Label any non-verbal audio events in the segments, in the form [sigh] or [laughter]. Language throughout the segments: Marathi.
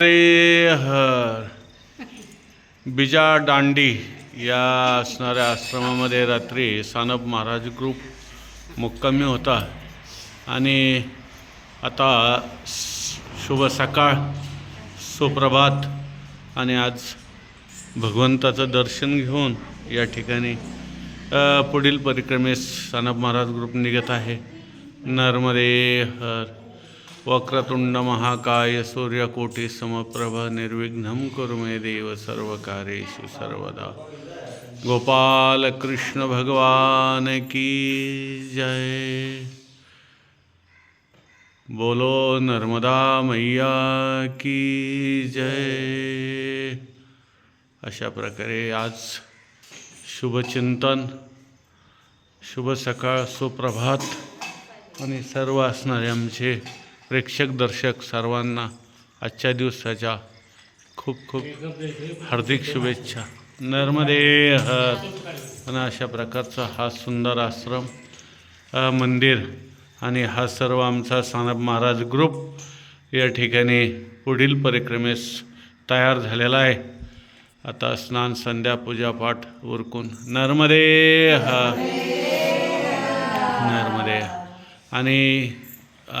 अरे हर बिजा दांडी या असणाऱ्या आश्रमामध्ये रात्री सानप महाराज ग्रुप मुक्कामी होता. आणि आता शुभ सकाळ सुप्रभात आणि आज भगवंताचं दर्शन घेऊन या ठिकाणी पुढील परिक्रमेस सानप महाराज ग्रुप निघत आहे. नर्मदे हर. वक्रतुंड महाकाय सूर्यकोटी समप्रभ निर्विघ्नं कुरु मे देव सर्व कार्येषु सर्वदा। गोपाल कृष्ण भगवान की जय। बोलो नर्मदा मैया की जय। अशा प्रकारे आज शुभचिंतन शुभ सकाळ सुप्रभात आणि सर्व असणारे आमचे प्रेक्षक दर्शक सर्वांना आजच्या दिवसाच्या खूप खूप हार्दिक शुभेच्छा. नर्मदे हर. आणि अशा प्रकारचा हा सुंदर आश्रम मंदिर आणि हा सर्व आमचा सानब महाराज ग्रुप या ठिकाणी पुढील परिक्रमेस तयार झालेला आहे. आता स्नान संध्या पूजापाठ उरकून नर्मदे हर. नर्मदे आणि अ,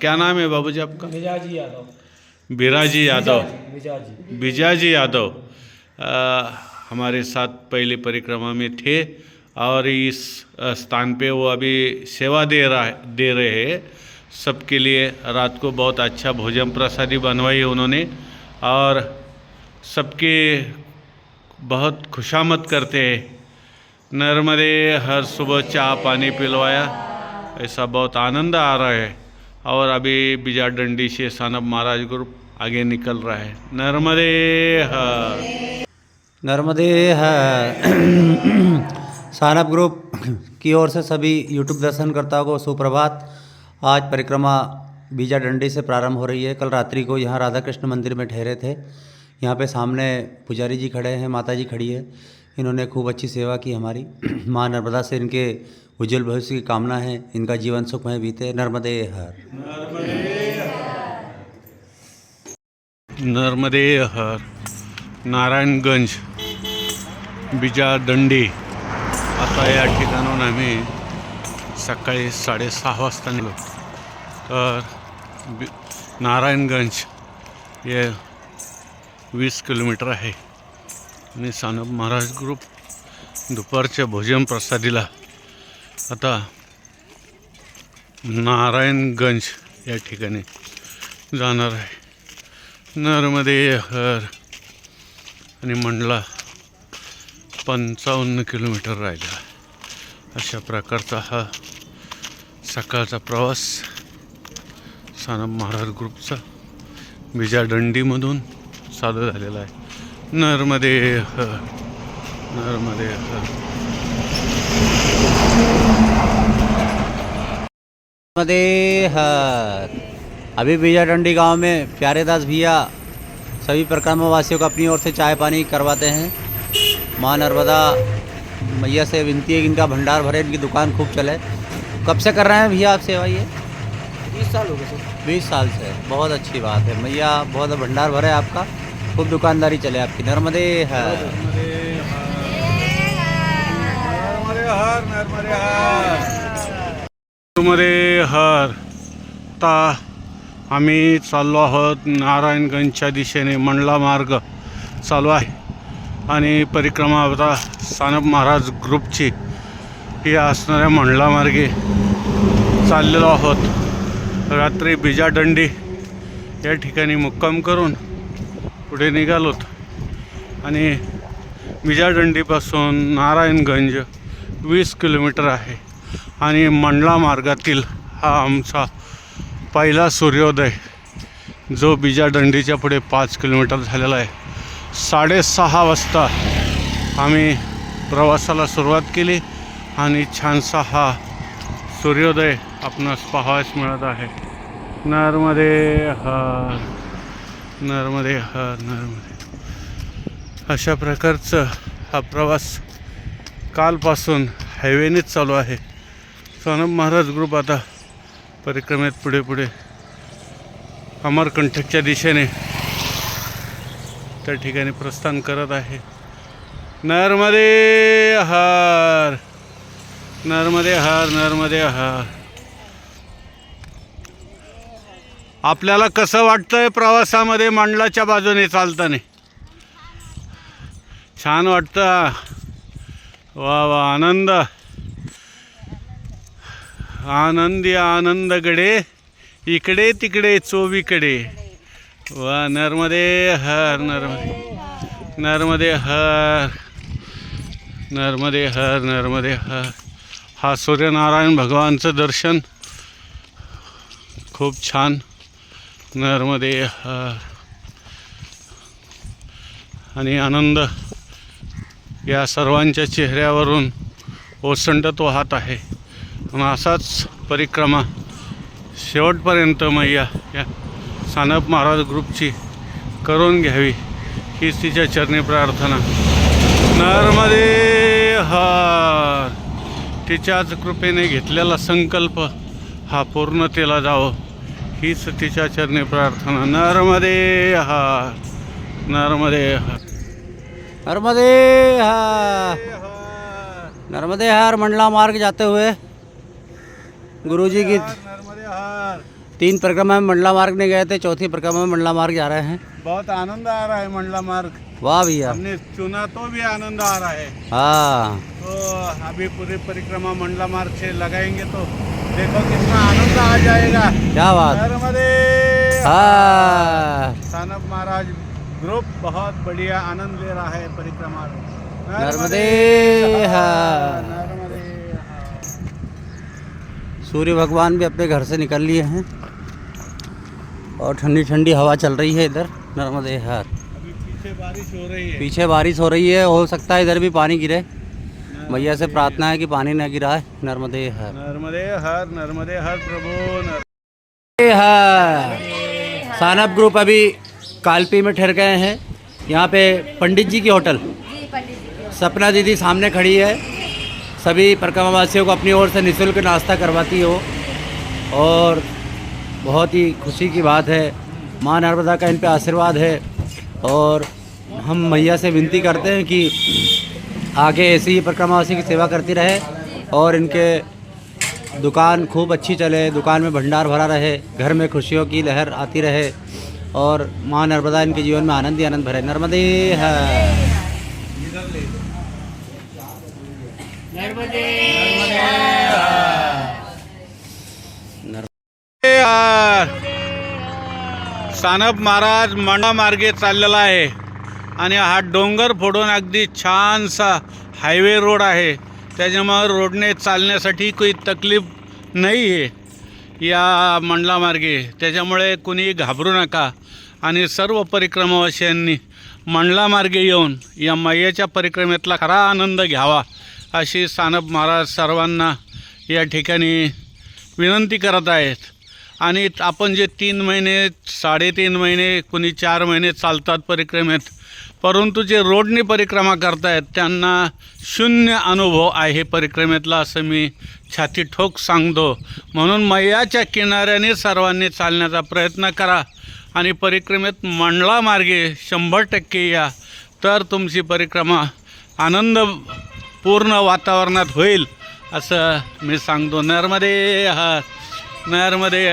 क्या नाम है बाबूजी आपका? मिजाजी यादव। बिराजी यादव। बिजाजी यादव। हमारे साथ पहली परिक्रमा में थे और इस स्थान पे वो अभी सेवा दे रहा है दे रहे हैं। सबके लिए रात को बहुत अच्छा भोजन प्रसादी बनवाई उन्होंने और सबके बहुत खुशामद करते हैं। नर्मदे हर सुबह चाय पानी पिलवाया ऐसा बहुत आनंद आ रहा है। और अभी बिजा डंडी से सानब महाराज ग्रुप आगे निकल रहा है। नर्मदे नर्मदे [clears throat] सानप ग्रुप की ओर से सभी यूट्यूब दर्शनकर्ताओं को सुप्रभात। आज परिक्रमा बीजा डंडी से प्रारंभ हो रही है। कल रात्रि को यहाँ राधा कृष्ण मंदिर में ठहरे थे। यहाँ पे सामने पुजारी जी खड़े हैं, माता जी खड़ी है। इन्होंने खूब अच्छी सेवा की हमारी। [clears throat] माँ नर्मदा से इनके उज्जवल भविष्य की कामना है। इनका जीवन सुखमय बीते। नर्मदे हर। नर्मदे हर। नारायणगंज बिजा दंडी आता या ठिकाणून आम्ही सकाळी साडेसहा वाजता निघलो. तर बि नारायणगंज हे वीस किलोमीटर आहे. आणि सानप महाराज ग्रुप दुपारच्या भोजन प्रसादीला आता नारायणगंज या ठिकाणी जाणार आहे. नर्मदे हर आणि मंडला पंचावन्न किलोमीटर राहिला अशा प्रकारचा हा सकाळचा प्रवास सानप महाराज ग्रुपचा बिजाडंडीमधून चालू झालेला आहे. नर्मदे हर नर्मदे हर नर्मदे अभी बीजा डंडी गाँव में प्यारे दास भैया सभी परिक्रमावासियों को अपनी ओर से चाय पानी करवाते हैं। माँ नर्मदा मैया से विनती है कि इनका भंडार भरे इनकी दुकान खूब चले। कब से कर रहे हैं भैया आप सेवा ये? बीस साल हो गए सर। बीस साल से। बहुत अच्छी बात है। मैया बहुत भंडार भरे आपका। खूब दुकानदारी चले आपकी। नर्मदे हर। मध्ये हर। आता आम्ही चाललो आहोत नारायणगंजच्या दिशेने मंडला मार्ग. चालू आहे. आणि परिक्रमा आता सानप महाराज ग्रुपची. ही असणाऱ्या मंडला मार्गे चाललेलो आहोत. रात्री बिजादंडी या ठिकाणी मुक्काम करून पुढे निघालोत. आणि बिजादंडीपासून नारायणगंज वीस किलोमीटर आहे. आणि मंडला मार्गातील हा आमचा पहिला सूर्योदय जो बिजाडंडीच्या पुढे पाच किलोमीटर झालेला आहे. साडेसहा वाजता आम्ही प्रवासाला सुरुवात केली आणि छानसा हा सूर्योदय आपणास पाहावयास मिळत आहे. नर्मदे हर नर्मदे हर नर्मदे. अशा प्रकारचं हा प्रवास कालपासून हायवेनेच चालू आहे. सोनम महाराज ग्रुप आता परिक्रमेत पुढे पुढे अमरकंठकच्या दिशेने त्या ठिकाणी प्रस्थान करत आहे. नर्मदे हर नर्मदे हर नर्मदे हर आपल्याला कसं वाटतंय प्रवासामध्ये मांडलाच्या बाजूने चालताना? छान वाटतं वा वा आनंद. आनंदी आनंदगडे इकडे तिकडे चोवीकडे. वा नर्मदे हर नर्मदे. नर्मदे हर नर्मदे हर नर्मदे हर. हा सूर्यनारायण भगवानचं दर्शन. खूप छान. नर्मदे हर. आणि आनंद या सर्वांच्या चेहऱ्यावरून ओसंडत वाहत आहे. आणि असाच परिक्रमा शेवटपर्यंत मैया या सानप महाराज ग्रुपची करून घ्यावी हीच तिच्या चरणी प्रार्थना. नर्मदे हार. तिच्याच कृपेने घेतलेला संकल्प हा पूर्णतेला जावो हीच तिच्या चरणी प्रार्थना. नर्मदे हार. नर्मदे हार. नर्मदे हार. नर्मदे हार. मंडला मार्ग जाते हुए. गुरुजी की तीन परिक्रमा में मंडला मार्ग नहीं गए थे चौथी परिक्रमा में मंडला मार्ग जा रहे हैं। बहुत आनंद आ रहा है मंडला मार्ग। वाह भैया। हमने चुना तो भी आनंद आ रहा है। हाँ। तो अभी पूरी परिक्रमा मंडला मार्ग से लगाएंगे तो देखो कितना आनंद आ जाएगा। क्या बात। नर्मदे हाँ। सानप महाराज ग्रुप बहुत बढ़िया आनंद ले रहा है परिक्रमा। नर्मदे हार। सूर्य भगवान भी अपने घर से निकल लिए हैं। और ठंडी ठंडी हवा चल रही है इधर नर्मदे हार। अभी पीछे बारिश हो रही है पीछे बारिश हो रही है हो सकता है इधर भी पानी गिरे। मैया से प्रार्थना है कि पानी न गिराए नर्मदे हर। नर्मदे हर नर्मदे हर प्रभु हार। सानप ग्रुप अभी कालपी में ठहर गए हैं। यहाँ पे पंडित जी की होटल। सपना दीदी सामने खड़ी है। सभी परिक्रमावासियों को अपनी ओर से निःशुल्क नाश्ता करवाती हो। और बहुत ही खुशी की बात है, माँ नर्मदा का इन पर आशीर्वाद है। और हम मैया से विनती करते हैं कि आगे ऐसी ही परिक्रमावासी की सेवा करती रहे और इनके दुकान खूब अच्छी चले, दुकान में भंडार भरा रहे, घर में खुशियों की लहर आती रहे। और माँ नर्मदा इनके जीवन में आनंद ही आनंद भरे। नर्मदे है। नमस्कार. सानप महाराज मंडा मार्गे चाललेला आहे. आणि हा डोंगर फोडून अगदी छानसा हायवे रोड आहे. त्याच्यामुळं रोडने चालण्यासाठी काही तकलीफ नाही आहे. या मंडला मार्गे. त्याच्यामुळे कुणी घाबरू नका. आणि सर्व परिक्रमावासियांनी मंडला मार्गे येऊन या मैयाच्या परिक्रमेतला खरा आनंद घ्यावा अशी सानप महाराज सर्वांना या ठिकाणी विनंती करत आहेत. आणि आपण जे तीन महिने साडेतीन महिने कुणी चार महिने चालतात परिक्रमेत परंतु जे रोडने परिक्रमा करतायत त्यांना शून्य अनुभव आहे परिक्रमेतला असं मी छाती ठोक सांगतो. म्हणून मैयाच्या किनाऱ्याने सर्वांनी चालण्याचा प्रयत्न करा आणि परिक्रमेत मंडला मार्गे शंभर टक्के या. तर तुमची परिक्रमा आनंद पूर्ण वातावरणात होईल असं मी सांगतो. नर्मदे हा नर्मदे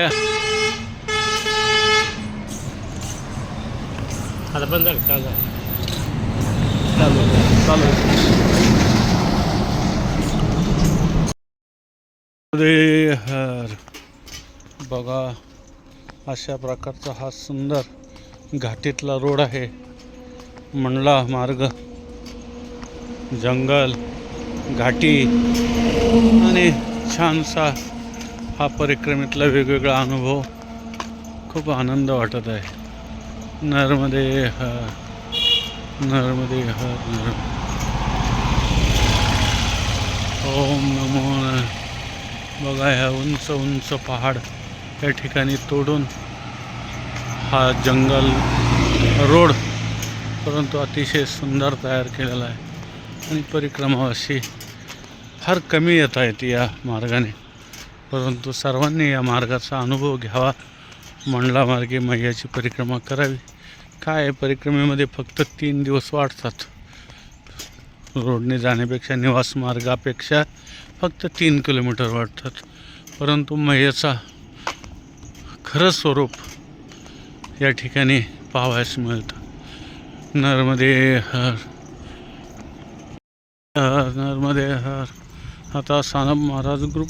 आता झालं चालू. चालू हर बघा अशा प्रकारचा हा सुंदर घाटीतला रोड आहे. मंडला मार्ग जंगल घाटी आणि छानसा हा परिक्रमेतला वेगवेगळा अनुभव खूप आनंद वाटत आहे. नर्मदे हर नर्मदे हर नर ओम नमो बघा ह्या उंच उंच पहाड या ठिकाणी तोडून हा जंगल रोड परंतु अतिशय सुंदर तयार केलेला आहे. आणि परिक्रमा अशी फार कमी येता येते या मार्गाने. परंतु सर्वांनी या मार्गाचा अनुभव घ्यावा. मंडला मार्गे मैयाची परिक्रमा करावी. काय परिक्रमेमध्ये फक्त तीन दिवस वाढतात? रोडने जाण्यापेक्षा निवास मार्गापेक्षा फक्त तीन किलोमीटर वाढतात. परंतु मैयाचा खरं स्वरूप या ठिकाणी पाहावयास मिळतं. नर्मदे हर हर नर्मदे हर आता सानप महाराज ग्रुप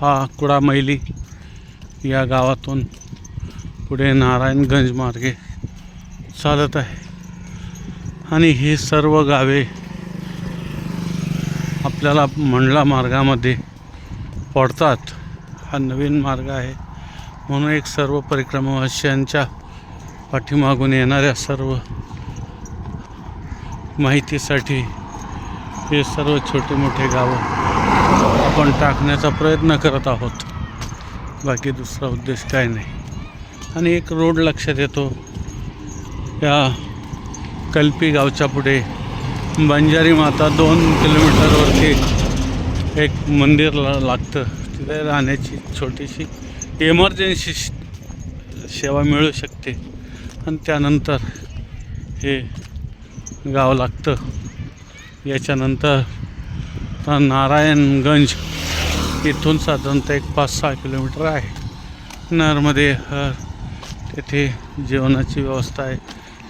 हा कुडा मैली या गावातून पुढे नारायणगंज मार्गे चालत आहे. आणि ही सर्व गावे आपल्याला मंडला मार्गामध्ये पडतात. हा नवीन मार्ग आहे. म्हणून एक सर्व परिक्रमावासियांच्या पाठीमागून येणाऱ्या सर्व माहितीसाठी हे सर्व छोटे मोठे गावं आपण टाकण्याचा प्रयत्न करत आहोत. बाकी दुसरा उद्देश काय नाही. आणि एक रोड लक्षात येतो. या कल्पी गावच्या पुढे बंजारी माता दोन किलोमीटरवरती एक मंदिर ला लागतं. तिथे राहण्याची छोटीशी इमर्जन्सी सेवा मिळू शकते. आणि त्यानंतर हे गाव लागतं. याच्यानंतर आता नारायणगंज इथून साधारणतः एक पाच सहा किलोमीटर आहे. नरमध्ये तेथे जेवणाची व्यवस्था आहे.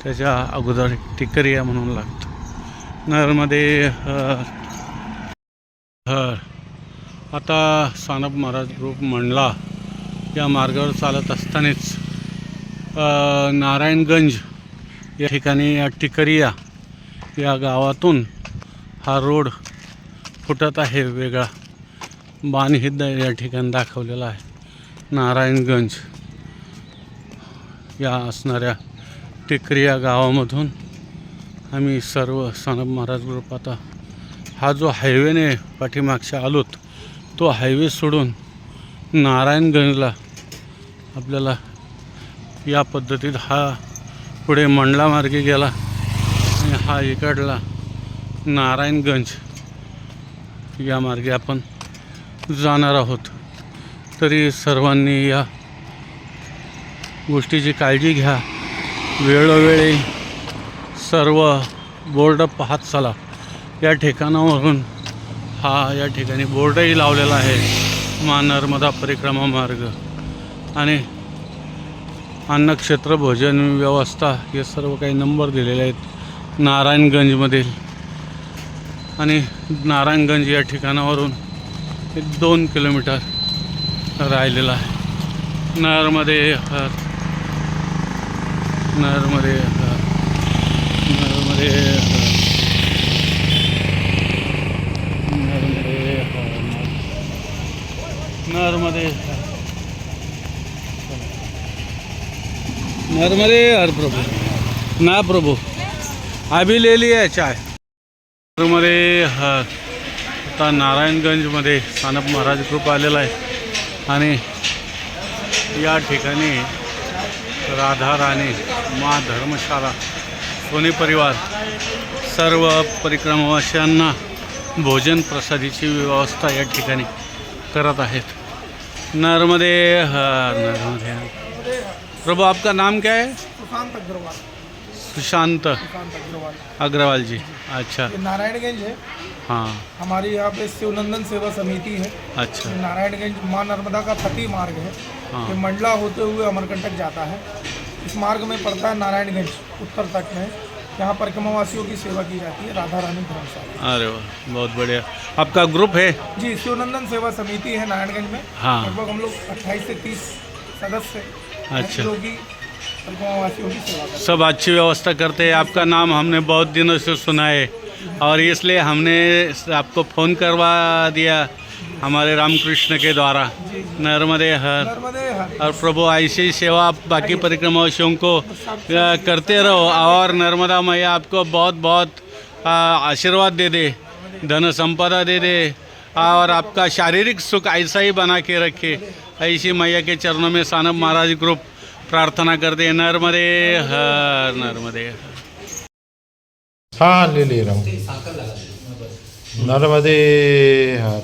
त्याच्या अगोदर टिकरिया म्हणून लागतं. नरमध्ये आता सानप महाराज ग्रुप मंडला या मार्गावर चालत असतानाच नारायणगंज या ठिकाणी या टिकरिया या गावातून हा रोड फुटत आहे वेगळा. बाणहिद्द या ठिकाणी दाखवलेला आहे. नारायणगंज. या असणाऱ्या टिकरिया गावामधून आम्ही सर्व सनब महाराज ग्रुप आता हा जो हायवेने पाठीमागच्या आलोत तो हायवे सोडून नारायणगंजला आपल्याला या पद्धतीत हा पुढे मंडला मार्गे गेला आणि हा इकडला नारायणगंज. या मार्गे आपण जाणार आहोत. तरी सर्वांनी या गोष्टीची काळजी घ्या. वेळोवेळी सर्व बोर्ड पाहत चला. या ठिकाणावरून हा या ठिकाणी बोर्डही लावलेला आहे. मा नर्मदा परिक्रमा मार्ग. आणि अन्नक्षेत्र भोजन व्यवस्था हे सर्व काही नंबर दिलेले आहेत. नारायणगंजमधील आणि नारायणगंज या ठिकाणावरून एक दोन किलोमीटर राहिलेला आहे. नरमध्ये हर नरमध्ये हर नरमध्ये हर. नरमध्ये हर नरमध्ये हर. नर्मदे हर ना प्रभू. अभी ले लिया चाय. मध्ये आता नारायणगंजमध्ये सानप महाराज ग्रुप आलेला आहे. आणि या ठिकाणी राधा राणी मा धर्मशाला सोनी परिवार सर्व परिक्रमावासियांना भोजन प्रसादीची व्यवस्था या ठिकाणी करत आहेत. नर्मदे हर नर्मदे. हर प्रभु आपका नाम क्या है? सुशांत अग्रवाल अग्रवाल जी। अच्छा। ये नारायणगंज है। हाँ। हमारी यहाँ पे शिवनंदन सेवा समिति है। अच्छा। नारायणगंज माँ नर्मदा का फतेह मार्ग है। हाँ। ये मंडला होते हुए अमरकंटक जाता है। इस मार्ग में पड़ता है नारायणगंज उत्तर तक में। यहाँ परिक्रमावासियों की सेवा की जाती है राधा रानी धर्मशाला। अरे वाह बहुत बढ़िया। आपका ग्रुप है? जी शिवनंदन सेवा समिति है नारायणगंज में। हाँ। लगभग हम लोग अट्ठाईस से तीस सदस्य अच्छा। जो कि सब अच्छी व्यवस्था करते हैं। आपका नाम हमने बहुत दिनों से सुना है। और इसलिए हमने आपको फ़ोन करवा दिया हमारे रामकृष्ण के द्वारा। नर्मदे हर। और प्रभु ऐसी ही सेवा आप बाकी परिक्रमावासियों को करते रहो। और नर्मदा मैया आपको बहुत बहुत आशीर्वाद दे दे धन संपदा दे दे और आपका शारीरिक सुख ऐसा ही बना के रखे। ऐसी मैया के चरणों में सानब महाराज ग्रुप प्रार्थना करते नर्मदे हर नर्मदे हा लिहिली राम नर्मदे हर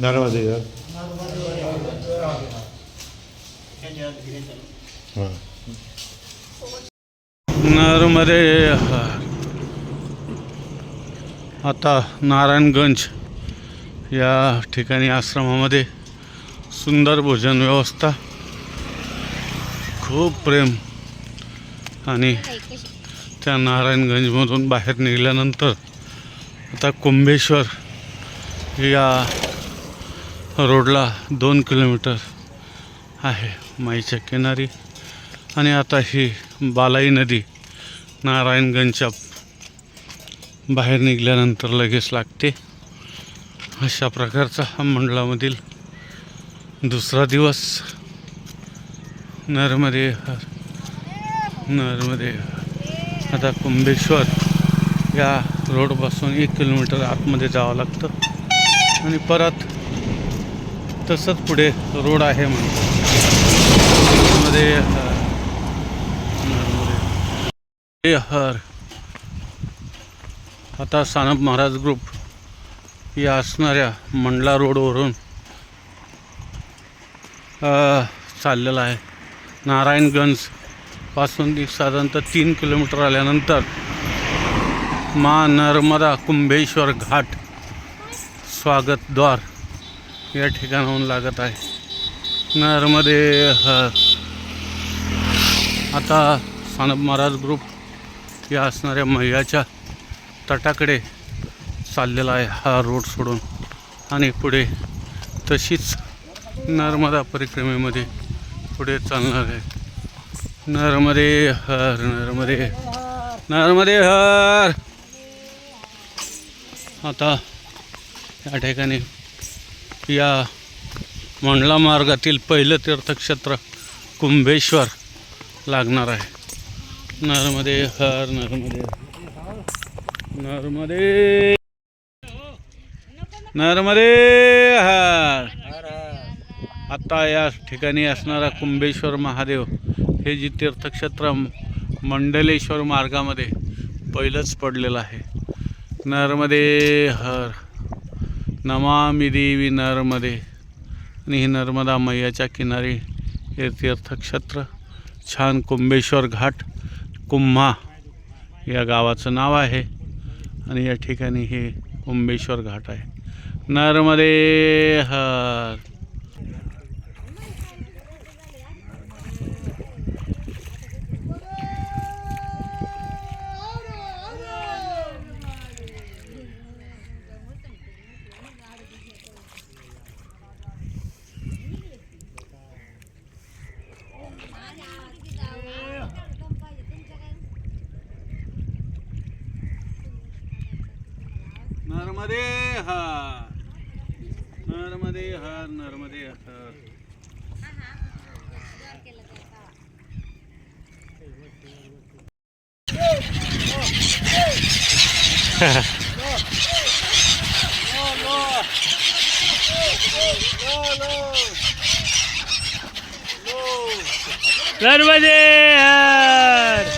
नर्मदे हर हां नरमध्ये आता नारायणगंज या ठिकाणी आश्रमामध्ये सुंदर भोजन व्यवस्था खूप प्रेम आणि त्या नारायणगंजमधून बाहेर निघाल्यानंतर आता कुंभेश्वर या रोडला दोन किलोमीटर आहे माईच्या किनारी. आणि आता ही बालाई नदी नारायणगंजच्या बाहेर निघाल्यानंतर लगेच लागते. अशा प्रकारचा हा मंडळामधील दुसरा दिवस. नर्मदे नर्मदे आता कुंभेश्वर या रोडपासून एक किलोमीटर आतमध्ये जावं लागतं. आणि परत तसंच पुढे रोड आहे म्हणून. मध्ये हर हर. आता सानप महाराज ग्रुप या असणाऱ्या मंडला रोडवरून चाललेला आहे. नारायणगंजपासून एक साधारणतः तीन किलोमीटर आल्यानंतर मा नर्मदा कुंभेश्वर घाट स्वागतद्वार या ठिकाणाहून लागत आहे. नर्मदे हर. आता सानप महाराज ग्रुप या असणाऱ्या मैयाच्या तटाकडे चाललेला आहे हा रोड सोडून. आणि पुढे तशीच नर्मदा परिक्रमेमध्ये पुढे चालणार आहे. नर्मदे हर नर्मदे नर्मदे हर. आता या ठिकाणी या मंडला मार्गातील पहिलं तीर्थक्षेत्र कुंभेश्वर लागणार आहे. नर्मदे हर नर्मदे। नर्मदे। नर्मदे हर। आता या ठिकाणी असणारा कुंभेश्वर महादेव हे जी तीर्थक्षेत्र मंडलेश्वर मार्गामध्ये पहिलंच पडलेलं आहे. नर्मदे हर। नमामी देवी नर्मदे। आणि ही नर्मदा मैयाच्या किनारी हे तीर्थक्षेत्र छान कुंभेश्वर घाट कुम्हा या गावाचं नाव आहे. आणि या ठिकाणी हे कुंभेश्वर घाट आहे. नर्मदे हर नर्मदे हर नर्मदे हर नर्मदे हर। नर्मदे हर।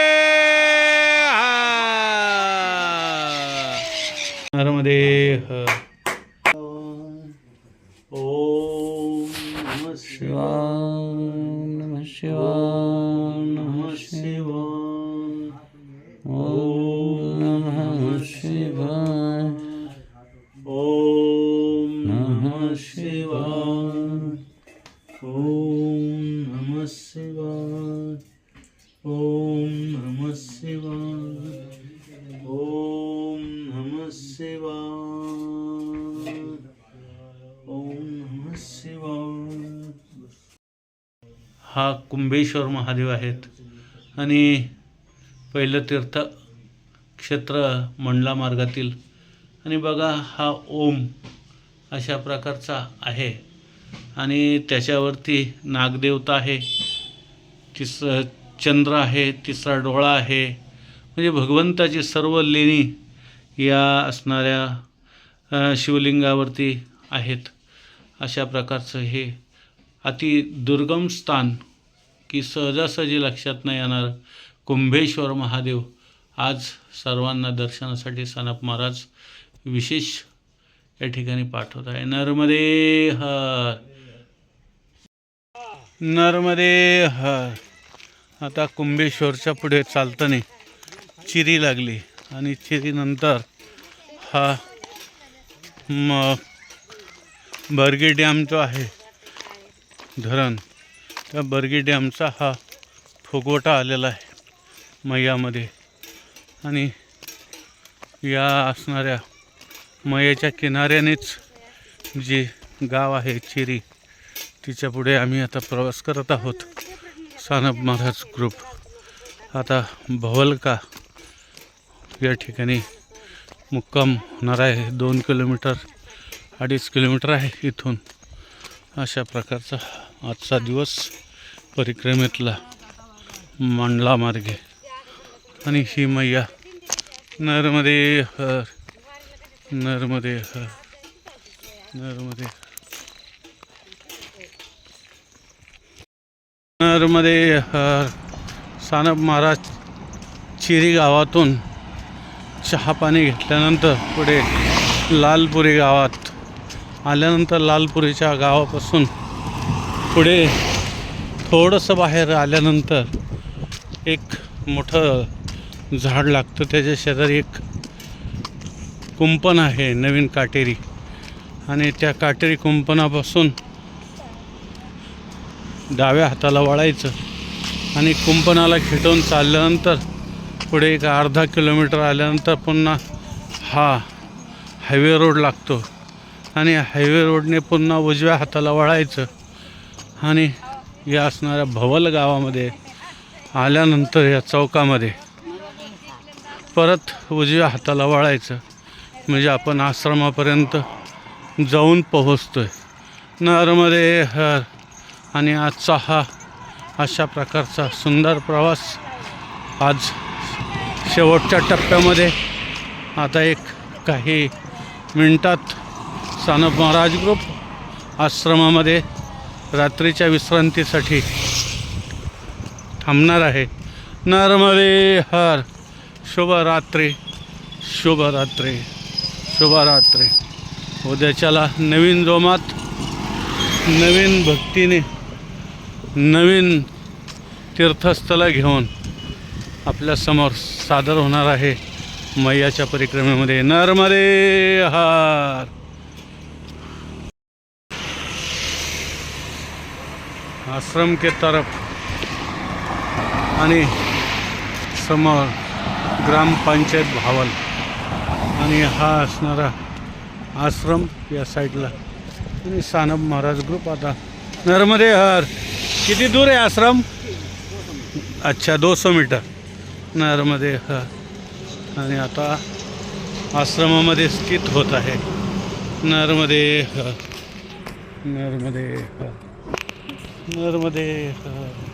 शिवाय। ओम नमः शिवाय। ओम नमः शिवाय। ओम नमः शिवाय। ओम नमः शिवाय। ओम नमः शिवाय। हा कुंभेश्वर महादेव आहेत. आणि पहिलं तीर्थ क्षेत्र मंडला मार्गातील. आणि बघा हा ओम अशा प्रकारचा आहे. आणि त्याच्यावरती नागदेवता आहे. तिस चंद्र आहे तिसरा डोळा आहे. म्हणजे भगवंताची सर्व लेणी या असणाऱ्या शिवलिंगावरती आहेत. अशा प्रकारचं हे अति दुर्गम स्थान की सहजासहजी लक्षात नाही येणार. कुंभेश्वर महादेव आज सर्वांना दर्शनासाठी सनप महाराज विशेष या ठिकाणी पाठवत आहे. नर्मदे हर. नर्मदे हर. आता कुंभेश्वरच्या पुढे चालताना चिरी लागली आणि चिरीनंतर हा म बर्गी डॅम जो आहे धरण त्या बर्गी डॅमचा हा फुगवटा आलेला आहे मैयामध्ये. आणि या असणाऱ्या मयेच्या किनाऱ्यानेच जे गाव आहे चिरी तिच्या पुढे आम्ही आता प्रवास करत आहोत. सानप महाराज ग्रुप. आता भवलका या ठिकाणी मुक्काम होणार आहे. दोन किलोमीटर अडीच किलोमीटर आहे इथून. अशा प्रकारचा आजचा दिवस परिक्रमेतला मांडला मार्गे आणि ही मैया नर्मदे हर नर्मदे हर नर्मदे नर्मदे हर. सानप महाराज चिरी गावातून चहा पाणी घेतल्यानंतर पुढे लालपुरी गावात आल्यानंतर लालपुरीच्या गावापासून पुढे थोडंसं बाहेर आल्यानंतर एक मोठं झाड लागतं त्याच्या शेजारी एक कुंपण आहे नवीन काटेरी. आणि त्या काटेरी कुंपणापासून डाव्या हाताला वळायचं आणि कुंपणाला खिटवून चालल्यानंतर पुढे एक अर्धा किलोमीटर आल्यानंतर पुन्हा हा हायवे रोड लागतो. आणि हायवे रोडने पुन्हा उजव्या हाताला वळायचं. आणि या असणाऱ्या भवल गावामध्ये आल्यानंतर या चौकामध्ये परत उजव्या हाताला वळायचं. म्हणजे आपण आश्रमापर्यंत जाऊन पोहोचतोय. नर्मदे हर. आणि आजचा हा अशा प्रकारचा सुंदर प्रवास आज शेवटच्या टप्प्यामध्ये. आता एक काही मिनटात सानप महाराज ग्रुप आश्रमामध्ये रात्रीच्या विश्रांतीसाठी थांबणार आहे. नर्मदे हर. शुभरात्री शुभरात्री शुभरात्री. उद्याच्याला नवीन जोमात नवीन भक्तीने नवीन तीर्थस्थळं घेऊन आपल्यासमोर सादर होणार आहे मैयाच्या परिक्रमेमध्ये. नर्मदे हार. आश्रम के तरफ आणि समोर ग्रामपंचायत भावल आणि हा असणारा आश्रम या साईडला. आणि सानब महाराज ग्रुप आता. नर्मदे हर. किती दूर आहे आश्रम? अच्छा दो सौ मीटर. नर्मदे हर. आणि आता आश्रमामध्ये स्थित होत आहे. नर्मदे हर. नर्मदे हर. नर्मदे हर.